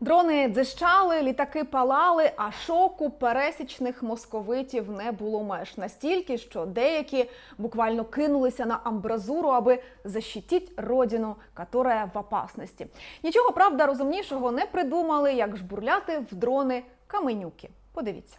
Дрони дзищали, літаки палали, а шоку пересічних московитів не було меж настільки, що деякі буквально кинулися на амбразуру, аби защитить родину, которая в опасності. Нічого правда розумнішого не придумали, як жбурляти в дрони каменюки. Подивіться.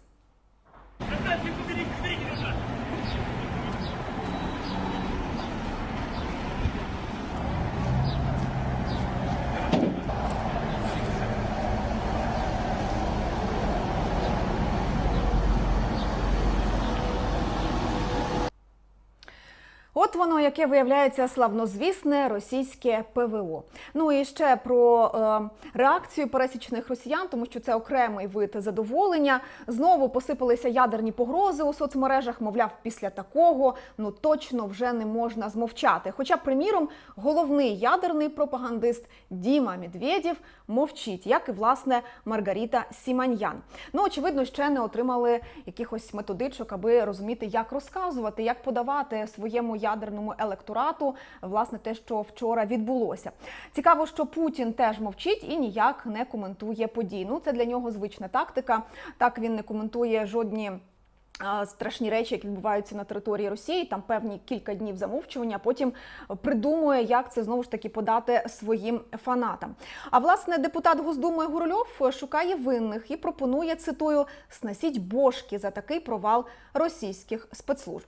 От воно, яке виявляється славнозвісне російське ПВО. Ну і ще про е, реакцію пересічних росіян, тому що це окремий вид задоволення. Знову посипалися ядерні погрози у соцмережах. Мовляв, після такого ну точно вже не можна змовчати. Хоча, приміром, головний ядерний пропагандист Діма Медведєв мовчить, як і власне Маргарита Сіманьян. Ну очевидно, ще не отримали якихось методичок, аби розуміти, як розказувати, як подавати своєму ядерному електорату власне те, що вчора відбулося. Цікаво, що Путін теж мовчить і ніяк не коментує подій. Ну це для нього звична тактика. Так він не коментує жодні. Страшні речі, які відбуваються на території Росії, там певні кілька днів замовчування. а Потім придумує, як це знову ж таки подати своїм фанатам. А власне депутат Госдуми Гурольов шукає винних і пропонує цитую сносіть бошки за такий провал російських спецслужб.